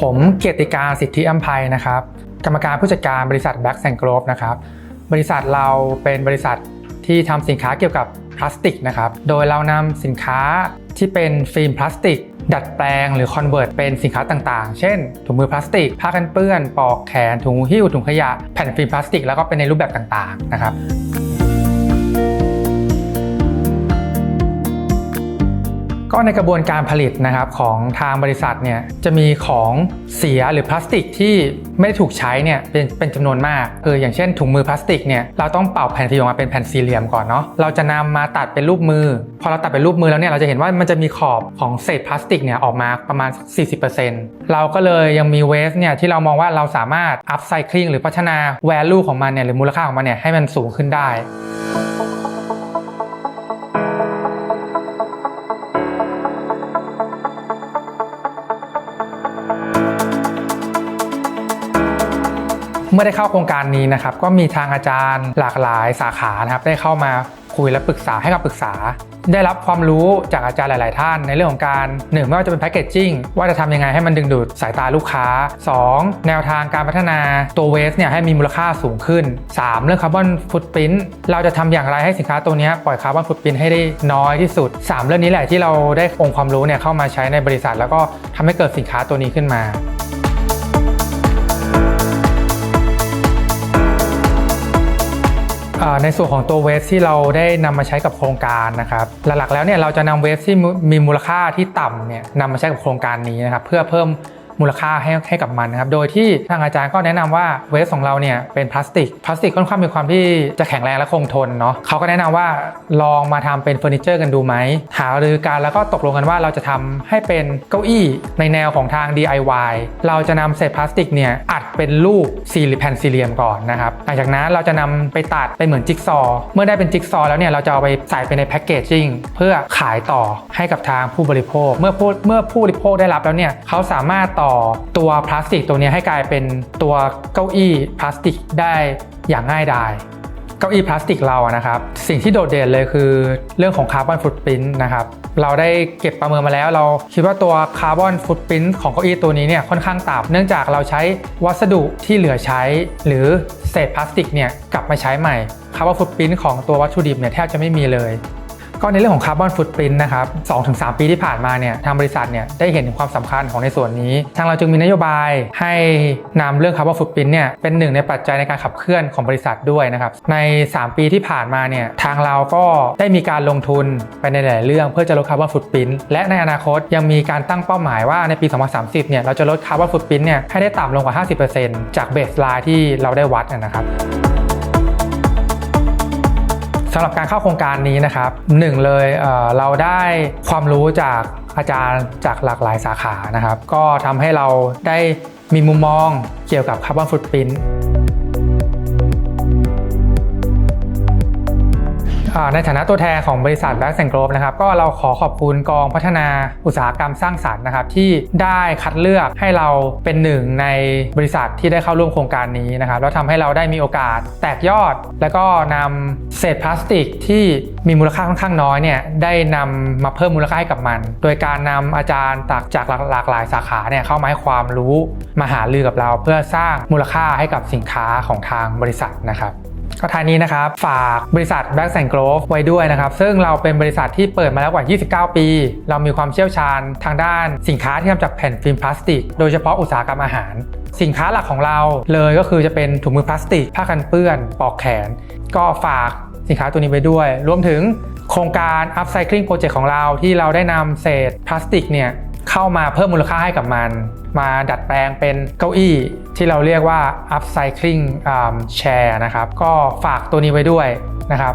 ผมเกียรติการสิทธิอัมภัยนะครับ กรรมการผู้จัดการบริษัท Black and Grove นะครับ บริษัทเราเป็นบริษัทที่ทำสินค้าเกี่ยวกับพลาสติกนะครับ โดยเรานำสินค้าที่เป็นฟิล์มพลาสติก ดัดแปลงหรือคอนเวิร์ตเป็นสินค้าต่างๆ เช่น ถุงมือพลาสติก ผ้ากันเปื้อน ปอกแขน ถุงหิ้ว ถุงขยะ แผ่นฟิล์มพลาสติก แล้วก็เป็นในรูปแบบต่างๆ นะครับ ก็ในกระบวนการผลิตนะครับของทางบริษัทเนี่ยจะมีของเสียหรือพลาสติกที่ไม่ได้ถูกใช้เนี่ยเป็นเป็นจำนวนมากเอออย่างเช่นถุงมือพลาสติกเนี่ยเราต้องเป่าแผ่นฟิล์มออกมาเป็นแผ่นสี่เหลี่ยมก่อนเนาะเราจะนำมาตัดเป็นรูปมือ พอเราตัดเป็นรูปมือแล้วเนี่ยเราจะเห็นว่ามันจะมีขอบของเศษพลาสติกเนี่ยออกมาประมาณ 40%เราก็เลยยังมีเวสเนี่ยที่เรามองว่าเราสามารถอัพไซคลิงหรือพัฒนา value ของมันเนี่ยหรือมูลค่าของมันเนี่ยให้มันสูงขึ้นได้ เมื่อได้เข้าโครงการนี้นะครับก็มีทางอาจารย์หลากหลายสาขานะครับได้เข้ามาคุยและปรึกษาให้คำปรึกษา ได้รับความรู้จากอาจารย์หลาย ๆ ท่าน ในเรื่องของการหนึ่งไม่ว่าจะเป็นแพคเกจจิ้งว่าจะทำยังไงให้มันดึงดูดสายตาลูกค้า 2. แนวทางการพัฒนาตัวเวสเนี่ยให้มีมูลค่าสูงขึ้น 3. เรื่องคาร์บอนฟุตปรินเราจะทำอย่างไรให้สินค้าตัวนี้ปล่อยคาร์บอนฟุตปรินให้ได้น้อยที่สุด 3 เรื่องนี้แหละที่เราได้องค์ความรู้เนี่ยเข้ามาใช้ในบริษัท แล้วก็ทำให้เกิดสินค้าตัวนี้ขึ้นมา ในส่วนของตัวเวสที่เราได้นำมาใช้กับโครงการนะครับหลักๆแล้วเนี่ยเราจะนำเวสที่มีมีมูลค่าที่ต่ำเนี่ยนำมาใช้กับโครงการนี้นะครับเพื่อเพิ่ม มูลค่าให้ให้กับมันนะครับ โดยที่ทางอาจารย์ก็แนะนำว่าเวสของเราเนี่ยเป็นพลาสติก พลาสติกค่อนข้างมีความที่จะแข็งแรงและคงทนเนาะเขาก็แนะนำว่าลองมาทำเป็นเฟอร์นิเจอร์กันดูไหม หารือกันแล้วก็ตกลงกันว่าเราจะทำให้เป็นเก้าอี้ในแนวของทาง DIY เราจะนำเศษพลาสติกเนี่ยอัดเป็นรูปสี่เหลี่ยมแผ่นสี่เหลี่ยมก่อนนะครับ หลังจากนั้นเราจะนำไปตัดเป็นเหมือนจิ๊กซอว์เมื่อได้เป็นจิ๊กซอว์แล้วเนี่ยเราจะเอาไปใส่ไปในแพคเกจจิ้งเพื่อขายต่อให้กับทางผู้บริโภค เมื่อผู้เมื่อผู้บริโภคได้รับแล้วเนี่ยเขาสามารถต่อตัวพลาสติกตัวนี้ให้กลายเป็นตัวเก้าอี้พลาสติกได้อย่างง่ายดายเก้าอี้พลาสติกเราอะนะครับ สิ่งที่โดดเด่นเลยคือเรื่องของคาร์บอนฟุตปรินต์นะครับ เราได้เก็บประเมินมาแล้วเราคิดว่าตัวคาร์บอนฟุตปรินต์ของเก้าอี้ตัวนี้เนี่ยค่อนข้างต่ำเนื่องจากเราใช้วัสดุที่เหลือใช้ หรือเศษพลาสติกเนี่ยกลับมาใช้ใหม่คาร์บอนฟุตปรินต์ของตัววัตถุดิบเนี่ยแทบจะไม่มีเลย ก็ในเรื่องของคาร์บอนฟุตปรินต์นะครับ2-3ปีที่ผ่านมาเนี่ยทางบริษัทเนี่ยได้เห็นความสำคัญของในส่วนนี้ ทางเราจึงมีนโยบายให้นำเรื่องคาร์บอนฟุตปรินต์เนี่ยเป็นหนึ่งในปัจจัยในการขับเคลื่อนของบริษัทด้วยนะครับ ใน 3 ปีที่ผ่านมาเนี่ยทางเราก็ได้มีการลงทุนไปในหลายเรื่องเพื่อจะลดคาร์บอนฟุตปรินต์และในอนาคตยังมีการตั้งเป้าหมายว่าในปี 2030 เนี่ยเราจะลดคาร์บอนฟุตปรินต์เนี่ยให้ได้ต่ำลงกว่า 50%จากเบสไลน์ที่เราได้วัดนะครับ สำหรับการเข้าโครงการนี้นะครับหนึ่งเลยเเราได้ความรู้จากอาจารย์จากหลากหลายสาขานะครับ ก็ทำให้เราได้มีมุมมองเกี่ยวกับคาร์บอนฟุตปรินต์ ในฐานะตัวแทนของบริษัท Black and Grove นะครับก็เราขอขอบคุณกองพัฒนาอุตสาหกรรมสร้างสรรค์นะครับที่ได้คัดเลือกให้เราเป็นหนึ่งในบริษัทที่ได้เข้าร่วมโครงการนี้นะครับแล้วทำให้เราได้มีโอกาสแตกยอด แล้วก็นำเศษพลาสติกที่มีมูลค่าค่อนข้างน้อยเนี่ยได้นำมาเพิ่มมูลค่าให้กับมัน โดยการนำอาจารย์จากหลากหลายสาขาเนี่ยเข้ามาให้ความรู้มาหารือกับเรา เพื่อสร้างมูลค่าให้กับสินค้าของทางบริษัทนะครับ ก็ท้ายนี้นะครับ ฝากบริษัท Black and Grove ไว้ด้วยนะครับ ซึ่งเราเป็นบริษัทที่เปิดมาแล้วกว่า 29 ปี เรามีความเชี่ยวชาญทางด้านสินค้าที่ทำจากแผ่นฟิล์มพลาสติก โดยเฉพาะอุตสาหกรรมอาหาร สินค้าหลักของเราเลยก็คือจะเป็นถุงมือพลาสติก ผ้ากันเปื้อนปลอกแขน ก็ฝากสินค้าตัวนี้ไปด้วย รวมถึงโครงการ Upcycling Project ของเราที่เราได้นำเศษพลาสติกเนี่ย เข้ามาเพิ่มมูลค่าให้กับมัน มาดัดแปลงเป็นเก้าอี้ที่เราเรียกว่า upcycling chair นะครับ ก็ฝากตัวนี้ไว้ด้วยนะครับ